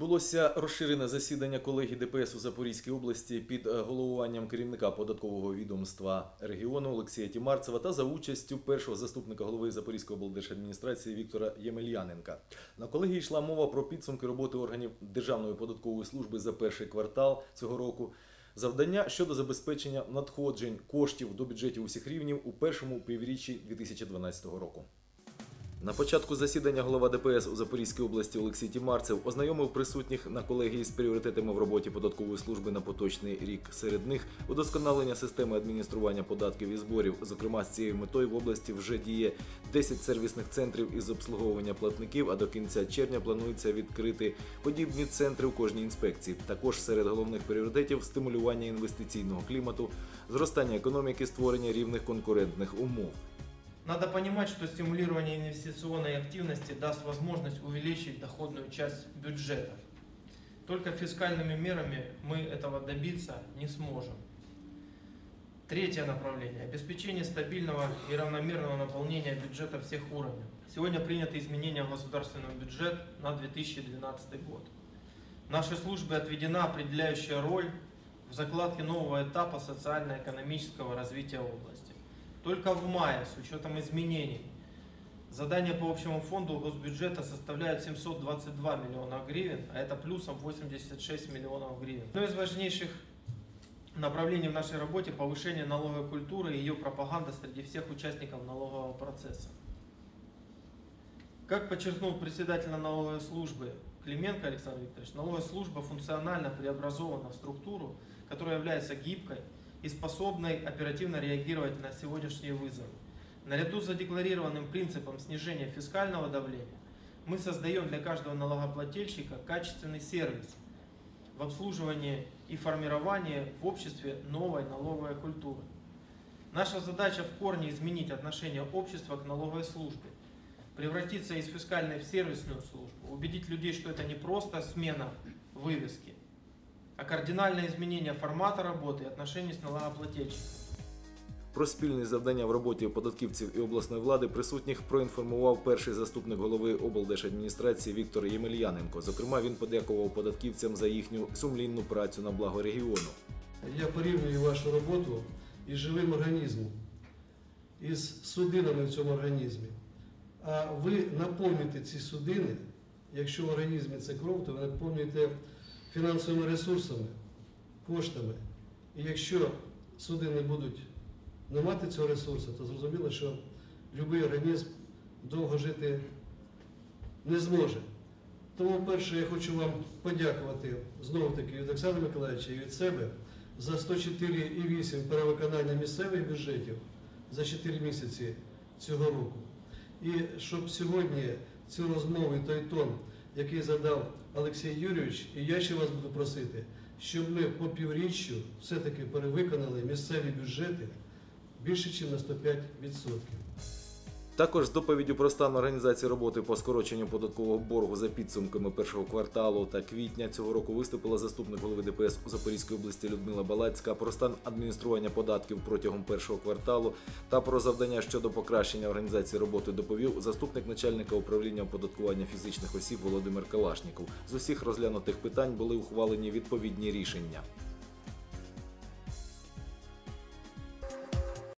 Відбулося розширене засідання колегії ДПС у Запорізькій області під е, головуванням керівника податкового відомства регіону Олексія Тімарцева та за участю першого заступника голови Запорізької облдержадміністрації Віктора Ємельяненка. На колегії йшла мова про підсумки роботи органів Державної податкової служби за перший квартал цього року. Завдання щодо забезпечення надходжень коштів до бюджетів усіх рівнів у першому півріччі 2012 року. На початку засідання голова ДПС у Запорізькій області Олексій Тімарцев ознайомив присутніх на колегії з пріоритетами в роботі податкової служби на поточний рік. Серед них удосконалення системи адміністрування податків і зборів. Зокрема, з цією метою в області вже діє 10 сервісних центрів із обслуговування платників. А до кінця червня планується відкрити подібні центри у кожній інспекції. Також серед головних пріоритетів стимулювання інвестиційного клімату, зростання економіки, створення рівних конкурентних умов. Надо понимать, что стимулирование инвестиционной активности даст возможность увеличить доходную часть бюджета. Только фискальными мерами мы этого добиться не сможем. Третье направление. Обеспечение стабильного и равномерного наполнения бюджета всех уровней. Сегодня приняты изменения в государственный бюджет на 2012 год. Нашей службе отведена определяющая роль в закладке нового этапа социально-экономического развития области. Только в мае, с учетом изменений, задания по общему фонду госбюджета составляют 722 миллиона гривен, а это плюсом 86 миллионов гривен. Одно из важнейших направлений в нашей работе – повышение налоговой культуры и ее пропаганда среди всех участников налогового процесса. Как подчеркнул председатель налоговой службы Клименко Александр Викторович, налоговая служба функционально преобразована в структуру, которая является гибкой и способной оперативно реагировать на сегодняшние вызовы. Наряду с задекларированным принципом снижения фискального давления, мы создаем для каждого налогоплательщика качественный сервис в обслуживании и формировании в обществе новой налоговой культуры. Наша задача в корне изменить отношение общества к налоговой службе, превратиться из фискальной в сервисную службу, убедить людей, что это не просто смена вывески, а кардинальное изменение формата работы и отношений с налогоплательщиком. Про спільні завдання в роботі податківців і обласної влади присутніх проінформував перший заступник голови облдержадміністрації Віктор Ємельяненко. Зокрема, він подякував податківцям за їхню сумлінну працю на благо регіону. Я порівнюю вашу роботу із живим організмом, із судинами в цьому організмі. А ви наповнюєте ці судини, якщо в організмі це кров, то ви наповнюєте фінансовими ресурсами, коштами. І якщо судини будуть не мати цього ресурсу, то зрозуміло, що будь-який організм довго жити не зможе. Тому, перше, я хочу вам подякувати знову таки від Оксани Миколаївича і від себе за 104,8 перевиконання місцевих бюджетів за 4 місяці цього року. І щоб сьогодні цю розмову і той тон, який задав Олексій Юрійович, і я ще вас буду просити, щоб ми по півріччю все-таки перевиконали місцеві бюджети більше, ніж на 105%. Також з доповіддю про стан організації роботи по скороченню податкового боргу за підсумками першого кварталу та квітня цього року виступила заступник голови ДПС у Запорізькій області Людмила Балацька про стан адміністрування податків протягом першого кварталу та про завдання щодо покращення організації роботи доповів заступник начальника управління оподаткування фізичних осіб Володимир Калашніков. З усіх розглянутих питань були ухвалені відповідні рішення.